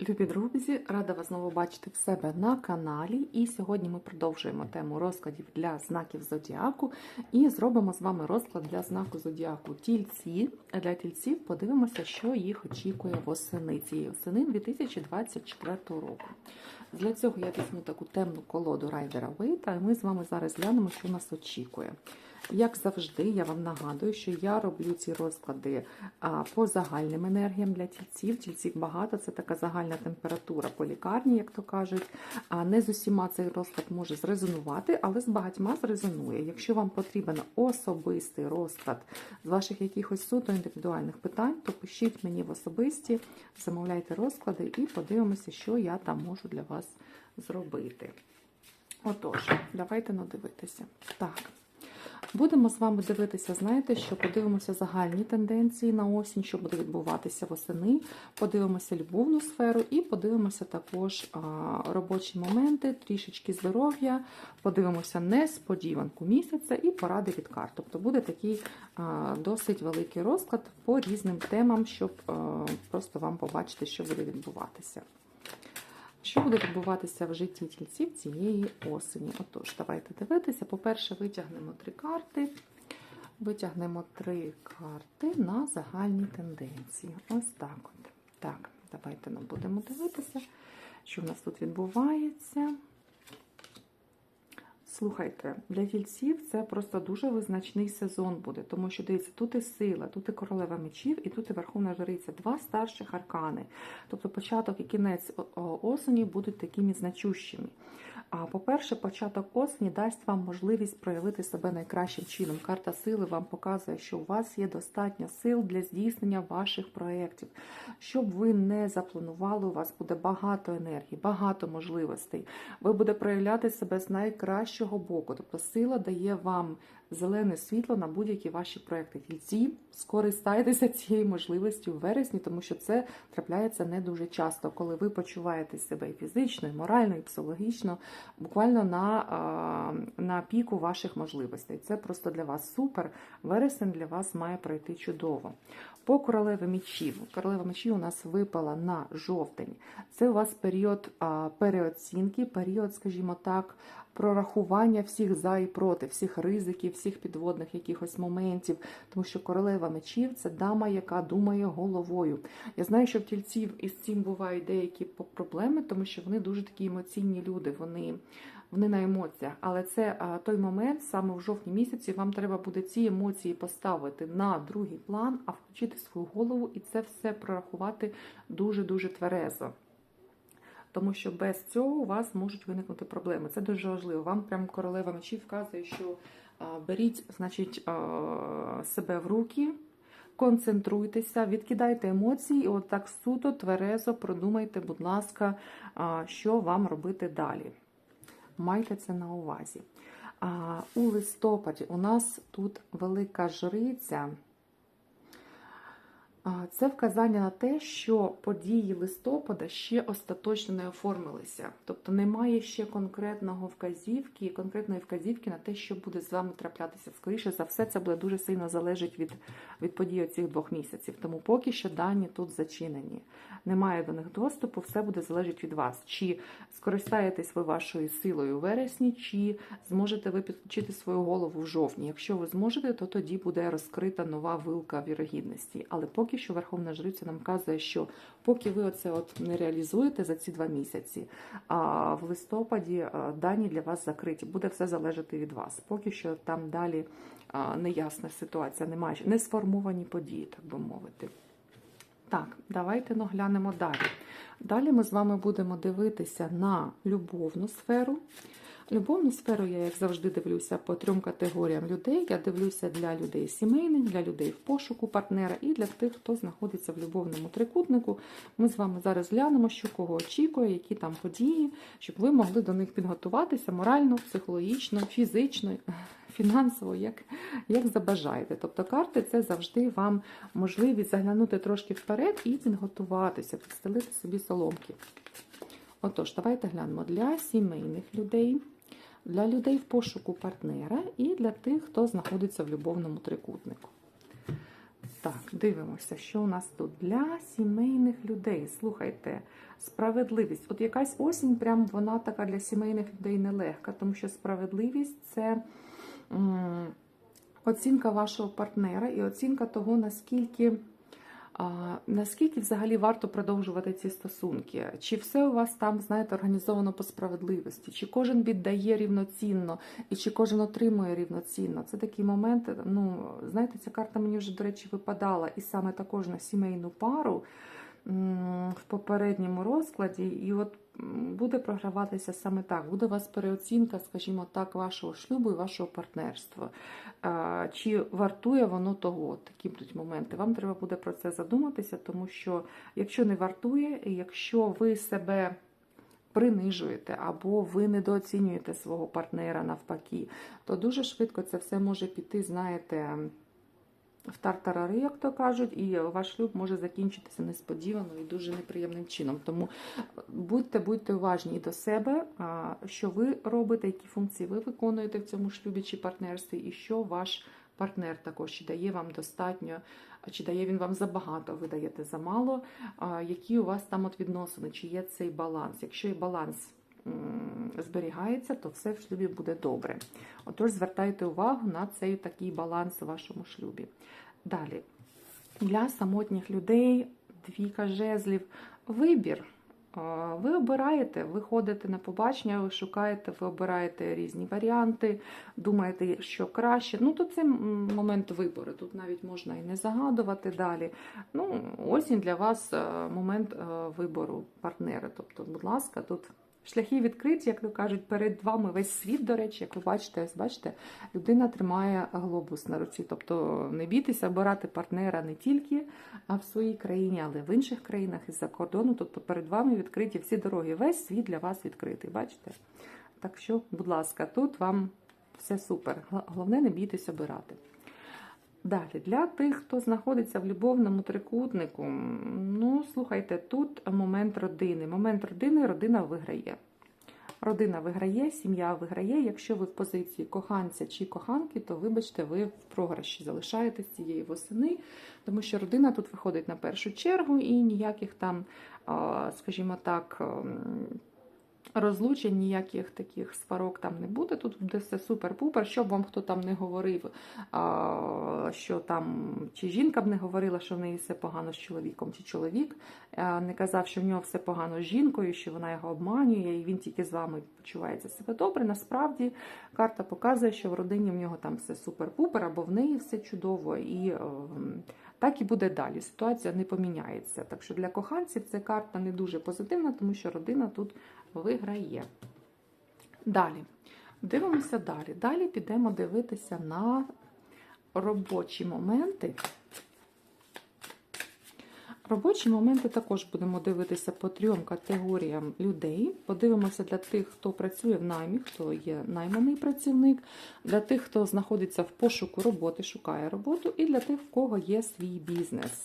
Любі друзі, рада вас знову бачити в себе на каналі. І сьогодні ми продовжуємо тему розкладів для знаків зодіаку і зробимо з вами розклад для знаку зодіаку тільці. Для тільців подивимося, що їх очікує восени цієї осени 2024 року. Для цього я візьму таку темну колоду Райдера Вейта, і ми з вами зараз глянемо, що нас очікує. Як завжди, я вам нагадую, що я роблю ці розклади по загальним енергіям для тільців. Тільців багато, це така загальна температура по лікарні, як то кажуть. Не з усіма цей розклад може зрезонувати, але з багатьма зрезонує. Якщо вам потрібен особистий розклад з ваших якихось суто індивідуальних питань, то пишіть мені в особисті, замовляйте розклади і подивимося, що я там можу для вас зробити. Отож, давайте надивитися. Так. Будемо з вами дивитися, знаєте, що подивимося загальні тенденції на осінь, що буде відбуватися восени, подивимося любовну сферу і подивимося також робочі моменти, трішечки здоров'я, подивимося несподіванку місяця і поради від карт. Тобто буде такий досить великий розклад по різним темам, щоб просто вам побачити, що буде відбуватися. Що буде відбуватися в житті тільців цієї осені? Отож, давайте дивитися. По-перше, витягнемо три карти. Витягнемо три карти на загальні тенденції. Ось так от. Так, давайте нам будемо дивитися, що в нас тут відбувається. Слухайте, для тільців це просто дуже визначний сезон буде, тому що дивіться, тут і сила, тут і королева мечів, і тут і Верховна Жриця, два старших аркани. Тобто початок і кінець осені будуть такими значущими. А по-перше, початок осені дасть вам можливість проявити себе найкращим чином. Карта сили вам показує, що у вас є достатньо сил для здійснення ваших проєктів. Щоб ви не запланували, у вас буде багато енергії, багато можливостей. Ви будете проявляти себе з найкращого боку. Тобто сила дає вам зелене світло на будь-які ваші проекти. Тільці скористайтеся цією можливістю в вересні, тому що це трапляється не дуже часто, коли ви почуваєте себе і фізично, і морально, і психологічно, буквально на, на піку ваших можливостей. Це просто для вас супер. Вересень для вас має пройти чудово. По королеві мечів. Королева мечів у нас випала на жовтень. Це у вас період переоцінки, період, скажімо так, прорахування всіх за і проти, всіх ризиків, всіх підводних якихось моментів. Тому що королева мечів це дама, яка думає головою. Я знаю, що в тільців із цим бувають деякі проблеми, тому що вони дуже такі емоційні люди. Вони вони на емоціях, але це а, той момент, саме в жовтні місяці, вам треба буде ці емоції поставити на другий план, а включити свою голову і це все прорахувати дуже-дуже тверезо. Тому що без цього у вас можуть виникнути проблеми. Це дуже важливо. Вам прям королева мечів вказує, що беріть, значить, себе в руки. Концентруйтеся, відкидайте емоції, і от так суто, тверезо продумайте, будь ласка, що вам робити далі. Майте це на увазі. У листопаді у нас тут велика жриця. Це вказання на те, що події листопада ще остаточно не оформилися. Тобто немає ще конкретного вказівки, конкретної вказівки на те, що буде з вами траплятися. Скоріше за все, це буде дуже сильно залежить від від подій цих двох місяців. Тому поки що дані тут зачинені. Немає до них доступу, все буде залежати від вас. Чи скористаєтесь ви вашою силою у вересні, чи зможете ви підключити свою голову в жовтні. Якщо ви зможете, то тоді буде розкрита нова вилка вірогідності. Але поки що Верховна Жриця нам казує, що поки ви оце от не реалізуєте за ці два місяці, а в листопаді дані для вас закриті. Буде все залежати від вас. Поки що там далі неясна ситуація, немає не сформовані події, так би мовити. Так, давайте наглянемо далі. Далі ми з вами будемо дивитися на любовну сферу. Любовну сферу я, як завжди, дивлюся по трьом категоріям людей. Я дивлюся для людей сімейних, для людей в пошуку партнера і для тих, хто знаходиться в любовному трикутнику. Ми з вами зараз глянемо, що кого очікує, які там події, щоб ви могли до них підготуватися морально, психологічно, фізично, фінансово, як, як забажаєте. Тобто карти це завжди вам можливість заглянути трошки вперед і підготуватися, підстелити собі соломки. Отож, давайте глянемо для сімейних людей для людей в пошуку партнера і для тих, хто знаходиться в любовному трикутнику. Так, дивимося, що у нас тут для сімейних людей. Слухайте, справедливість. От якась осінь, прям вона така для сімейних людей нелегка, тому що справедливість це оцінка вашого партнера і оцінка того, наскільки. Наскільки взагалі варто продовжувати ці стосунки? Чи все у вас там, знаєте, організовано по справедливості? Чи кожен віддає рівноцінно, і чи кожен отримує рівноцінно? Це такі моменти. Ну, знаєте, ця карта мені вже, до речі, випадала, і саме також на сімейну пару в попередньому розкладі. І от буде програватися саме так. Буде у вас переоцінка, скажімо так, вашого шлюбу і вашого партнерства. Чи вартує воно того? Такі будуть моменти. Вам треба буде про це задуматися, тому що якщо не вартує, якщо ви себе принижуєте або ви недооцінюєте свого партнера навпаки, то дуже швидко це все може піти, знаєте. В тартарари, як то кажуть, і ваш шлюб може закінчитися несподівано і дуже неприємним чином. Тому будьте, будьте уважні до себе, що ви робите, які функції ви виконуєте в цьому шлюбі чи партнерстві, і що ваш партнер також чи дає вам достатньо, чи дає він вам забагато, ви даєте замало, які у вас там от відносини, чи є цей баланс. Якщо і баланс зберігається, то все в шлюбі буде добре. Отож, звертайте увагу на цей такий баланс у вашому шлюбі. Далі, для самотніх людей, двійка жезлів, вибір. Ви обираєте, ви ходите на побачення, ви шукаєте, ви обираєте різні варіанти, думаєте, що краще. Ну, то це момент вибору. Тут навіть можна і не загадувати далі. Ну, осінь для вас е, момент е, вибору партнера. Тобто, будь ласка, тут шляхи відкриті, як то кажуть, перед вами весь світ, до речі, як ви бачите, бачите, людина тримає глобус на руці. Тобто не бійтеся обирати партнера не тільки в своїй країні, але в інших країнах із-за кордону. Тобто перед вами відкриті всі дороги. Весь світ для вас відкритий. Бачите? Так що, будь ласка, тут вам все супер. Головне, не бійтесь обирати. Далі, для тих, хто знаходиться в любовному трикутнику, ну, слухайте, тут момент родини. Момент родини, родина виграє. Родина виграє, сім'я виграє. Якщо ви в позиції коханця чи коханки, то вибачте, ви в програші залишаєтесь цієї восени, тому що родина тут виходить на першу чергу і ніяких там, скажімо так, ем, розлучень, ніяких таких сварок там не буде. Тут буде все супер-пупер, щоб вам хто там не говорив, що там, чи жінка б не говорила, що в неї все погано з чоловіком, чи чоловік не казав, що в нього все погано з жінкою, що вона його обманює, і він тільки з вами почувається себе добре. Насправді карта показує, що в родині в нього там все супер-пупер, або в неї все чудово. І ем, так і буде далі. Ситуація не поміняється. Так що для коханців ця карта не дуже позитивна, тому що родина тут виграє. Далі. Дивимося далі. Далі підемо дивитися на робочі моменти. Робочі моменти також будемо дивитися по трьом категоріям людей. Подивимося для тих, хто працює в наймі, хто є найманий працівник, для тих, хто знаходиться в пошуку роботи, шукає роботу, і для тих, в кого є свій бізнес.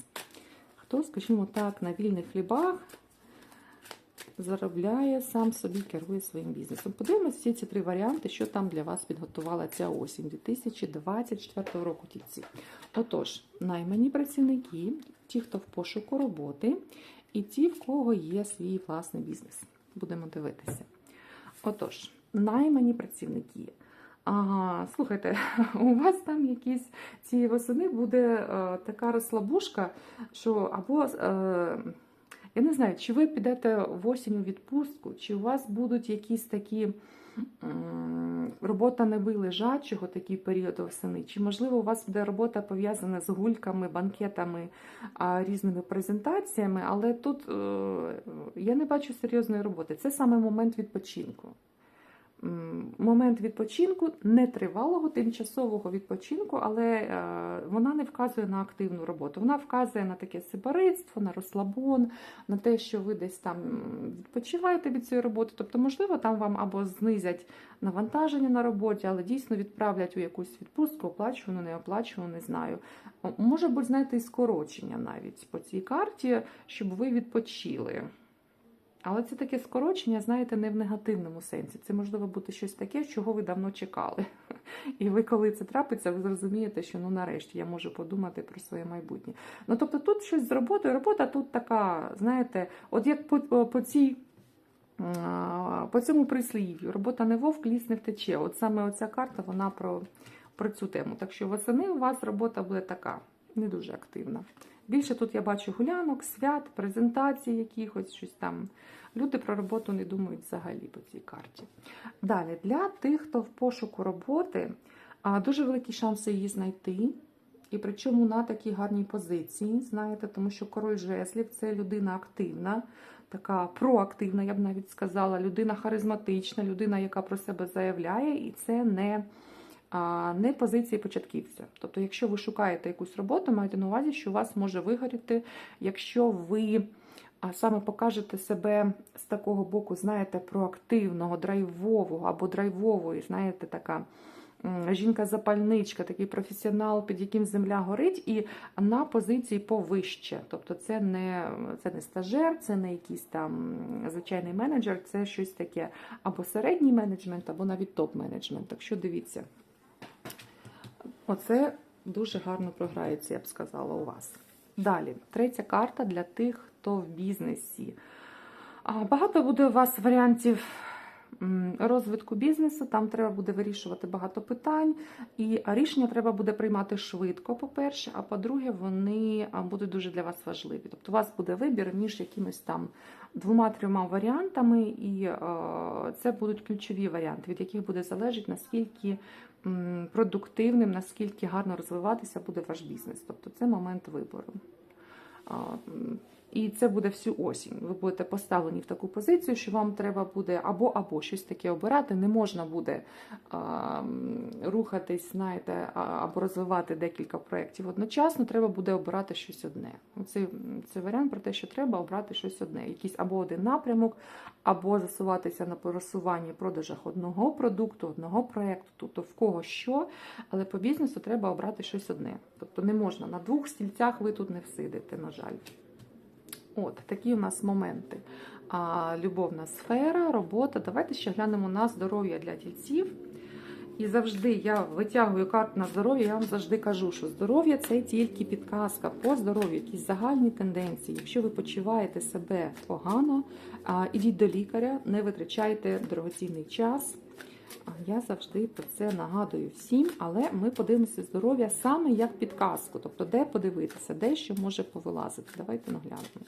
Хто, скажімо так, на вільних хлібах заробляє, сам собі керує своїм бізнесом. Подивимося всі ці три варіанти, що там для вас підготувала ця осінь 2024 року тільці. Отож, наймані працівники, ті, хто в пошуку роботи, і ті, в кого є свій власний бізнес. Будемо дивитися. Отож, наймані працівники. Ага, слухайте, у вас там якісь цієї восени буде е, така розслабушка, що або. Е, я не знаю, чи ви підете в осінь у відпустку, чи у вас будуть якісь такі робота не лежачого такий період осени, чи можливо у вас буде робота пов'язана з гульками, банкетами, різними презентаціями, але тут е, я не бачу серйозної роботи. Це саме момент відпочинку. Момент відпочинку нетривалого, тимчасового відпочинку, але е, вона не вказує на активну роботу. Вона вказує на таке сибаритство, на розслабон, на те, що ви десь там відпочиваєте від цієї роботи. Тобто, можливо, там вам або знизять навантаження на роботі, але дійсно відправлять у якусь відпустку, оплачувану, не оплачувану, не знаю. Може бути, знаєте, і скорочення навіть по цій карті, щоб ви відпочили. Але це таке скорочення, знаєте, не в негативному сенсі. Це можливо бути щось таке, чого ви давно чекали. І ви, коли це трапиться, ви зрозумієте, що ну нарешті я можу подумати про своє майбутнє. Ну тобто тут щось з роботою. Робота тут така, знаєте, от як по, по цій. По цьому прислів'ю робота не вовк, ліс не втече. От саме оця карта вона про, про цю тему. Так що восени у вас робота буде така, не дуже активна. Більше тут я бачу гулянок, свят, презентацій якихось щось там. Люди про роботу не думають взагалі по цій карті. Далі, для тих, хто в пошуку роботи, дуже великі шанси її знайти. І причому на такій гарній позиції, знаєте, тому що король жеслів це людина активна, така проактивна, я б навіть сказала, людина харизматична, людина, яка про себе заявляє, і це не, не позиції початківця. Тобто, якщо ви шукаєте якусь роботу, майте на увазі, що вас може вигоріти, якщо ви а саме покажете себе з такого боку, знаєте, проактивного, драйвового або драйвової, знаєте, така жінка-запальничка, такий професіонал, під яким земля горить, і на позиції повище. Тобто це не, це не стажер, це не якийсь там звичайний менеджер, це щось таке або середній менеджмент, або навіть топ-менеджмент. Так що дивіться, оце дуже гарно програється, я б сказала, у вас. Далі, третя карта для тих, хто в бізнесі. Багато буде у вас варіантів розвитку бізнесу. Там треба буде вирішувати багато питань, і рішення треба буде приймати швидко, по-перше, а по-друге, вони будуть дуже для вас важливі. Тобто, у вас буде вибір між якимись там двома-трьома варіантами, і це будуть ключові варіанти, від яких буде залежати, наскільки продуктивним, наскільки гарно розвиватися буде ваш бізнес. Тобто це момент вибору. І це буде всю осінь. Ви будете поставлені в таку позицію, що вам треба буде або або щось таке обирати. Не можна буде а, рухатись, знаєте, або розвивати декілька проєктів одночасно. Треба буде обирати щось одне. Це, це варіант про те, що треба обрати щось одне. Якийсь або один напрямок, або засуватися на просуванні продажах одного продукту, одного проєкту, тобто в кого що, але по бізнесу треба обрати щось одне. Тобто не можна на двох стільцях ви тут не всидите, на жаль. От такі у нас моменти. А, любовна сфера, робота. Давайте ще глянемо на здоров'я для тільців. І завжди я витягую карту на здоров'я, я вам завжди кажу, що здоров'я це тільки підказка по здоров'ю, якісь загальні тенденції. Якщо ви почуваєте себе погано, ідіть до лікаря, не витрачайте дорогоцінний час. Я завжди про це нагадую всім, але ми подивимося здоров'я саме як підказку, тобто де подивитися, де що може повилазити. Давайте наглянемо.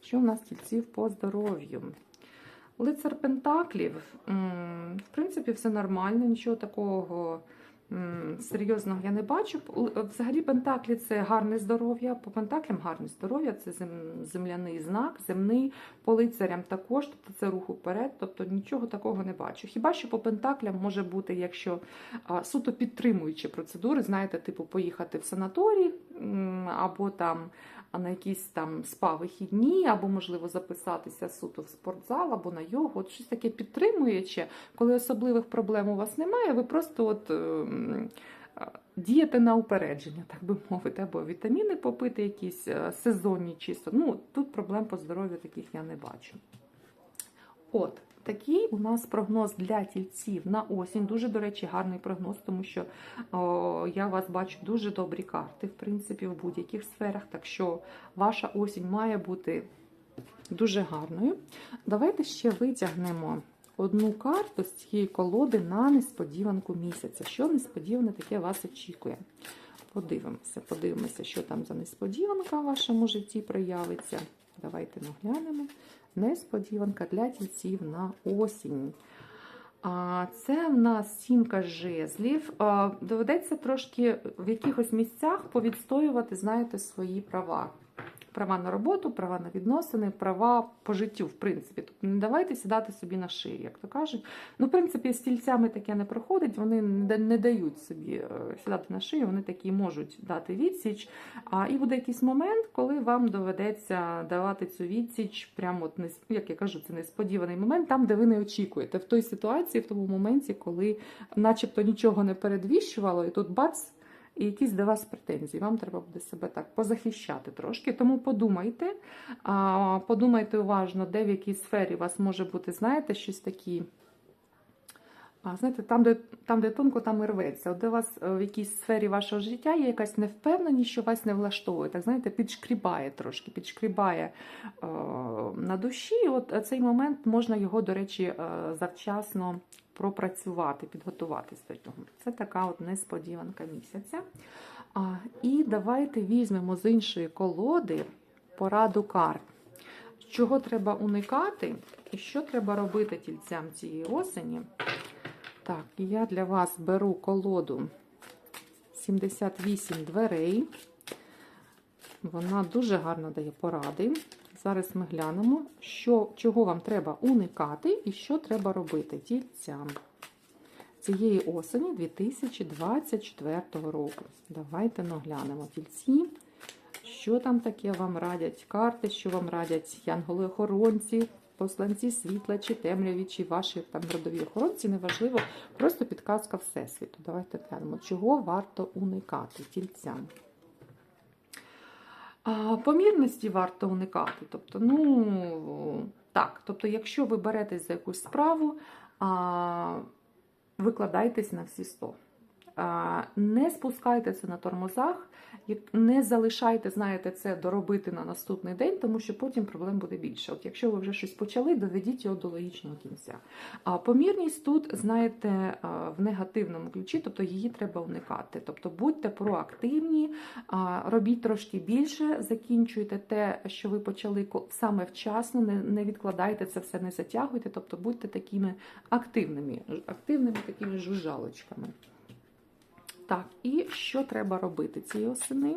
Що в нас тільців по здоров'ю? Лицар Пентаклів, в принципі, все нормально, нічого такого серйозного я не бачу. Взагалі, Пентаклі це гарне здоров'я. По Пентаклям гарне здоров'я, це земляний знак, земний, по лицарям також, тобто це рух уперед, тобто нічого такого не бачу. Хіба що по Пентаклям може бути, якщо суто підтримуючі процедури, знаєте, типу поїхати в санаторій або там а на якісь там спа-вихідні, або, можливо, записатися суто в спортзал, або на йогу. От щось таке підтримуюче, коли особливих проблем у вас немає, ви просто от. ем, Діяти на упередження, так би мовити, або вітаміни попити, якісь е, сезонні чисто. Ну, тут проблем по здоров'ю таких я не бачу. От, такий у нас прогноз для тільців на осінь. Дуже, до речі, гарний прогноз, тому що о, я вас бачу дуже добрі карти, в принципі, в будь-яких сферах. Так що ваша осінь має бути дуже гарною. Давайте ще витягнемо одну карту з цієї колоди на несподіванку місяця. Що несподіване таке вас очікує? Подивимося, подивимося, що там за несподіванка в вашому житті проявиться. Давайте наглянемо. Несподіванка для тільців на осінь. Це в нас сімка жезлів. Доведеться трошки в якихось місцях повідстоювати, знаєте, свої права. Права на роботу, права на відносини, права по життю, в принципі. Тобто не давайте сідати собі на шию, як то кажуть. Ну, в принципі, з стільцями таке не проходить, вони не дають собі е, сідати на шию, вони такі можуть дати відсіч. А і буде якийсь момент, коли вам доведеться давати цю відсіч, прямо от як я кажу, це несподіваний момент, там, де ви не очікуєте, в той ситуації, в тому моменті, коли, начебто, нічого не передвіщувало, і тут бац. І якісь до вас претензії. Вам треба буде себе так позахищати трошки. Тому подумайте, подумайте уважно, де в якій сфері у вас може бути, знаєте, щось такі А знаєте, там, де там, де тонко, там і рветься. От у вас е, в якійсь сфері вашого життя є якась невпевненість, що вас не влаштовує. Так знаєте, підшкрібає трошки, підшкрібає е, на душі. От цей момент можна його, до речі, е, завчасно пропрацювати, підготуватись до нього. Це така от несподіванка місяця. А, і давайте візьмемо з іншої колоди пораду карт. Чого треба уникати, і що треба робити тільцям цієї осені. Так, я для вас беру колоду 78 дверей. Вона дуже гарно дає поради. Зараз ми глянемо, що, чого вам треба уникати і що треба робити тільцям цієї осені 2024 року. Давайте наглянемо тільці. Що там таке вам радять карти, що вам радять янголи-охоронці, посланці світла, чи темряві, чи ваші там родові охоронці, неважливо, просто підказка Всесвіту. Давайте глянемо, чого варто уникати тільцям. Помірності варто уникати. Тобто, ну, так, тобто, якщо ви беретесь за якусь справу, а, викладайтесь на всі 100. Не спускайтеся на тормозах, не залишайте, знаєте, це доробити на наступний день, тому що потім проблем буде більше. От якщо ви вже щось почали, доведіть його до логічного кінця. А помірність тут, знаєте, в негативному ключі, тобто її треба уникати. Тобто будьте проактивні, робіть трошки більше, закінчуйте те, що ви почали саме вчасно, не відкладайте це все, не затягуйте, тобто будьте такими активними, активними такими жужжалочками. Так, і що треба робити цієї осени?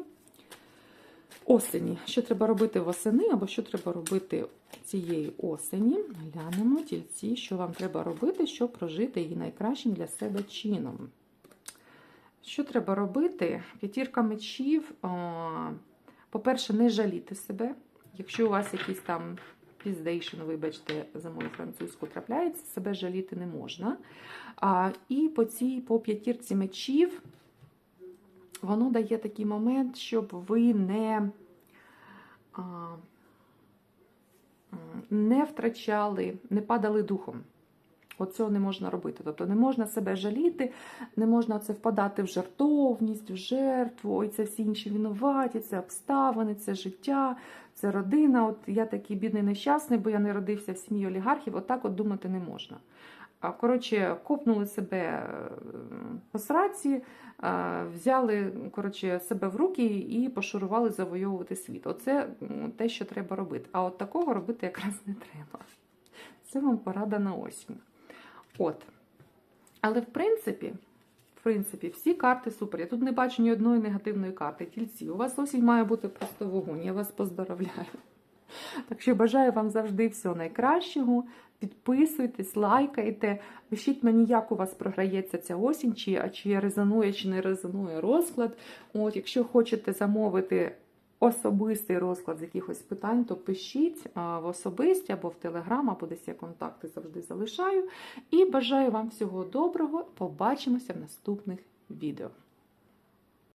Осені. Що треба робити восени, або що треба робити цієї осені? Глянемо тільці, що вам треба робити, щоб прожити її найкращим для себе чином. Що треба робити? П'ятірка мечів. По-перше, не жаліти себе. Якщо у вас якийсь там піздейшн, вибачте, за мою французьку трапляється, себе жаліти не можна. А, і по цій по п'ятірці мечів воно дає такий момент, щоб ви не, не втрачали, не падали духом. От цього не можна робити. Тобто не можна себе жаліти, не можна це впадати в жартовність, в жертву, ой, це всі інші винуваті, це обставини, це життя, це родина. От я такий бідний нещасний, бо я не родився в сім'ї олігархів. Отак от думати не можна. Коротше, копнули себе е, по сраці, е, взяли коротше, себе в руки і пошурували завойовувати світ. Оце те, що треба робити. А от такого робити якраз не треба. Це вам порада на осінь. От. Але в принципі, в принципі, всі карти супер. Я тут не бачу ні одної негативної карти. Тільці. У вас осінь має бути просто вогонь. Я вас поздоровляю. Так що бажаю вам завжди всього найкращого. Підписуйтесь, лайкайте, пишіть мені, як у вас програється ця осінь, чи, чи резонує, чи не резонує розклад. От, якщо хочете замовити особистий розклад з якихось питань, то пишіть в особисті або в Телеграм, або десь я контакти завжди залишаю. І бажаю вам всього доброго. Побачимося в наступних відео.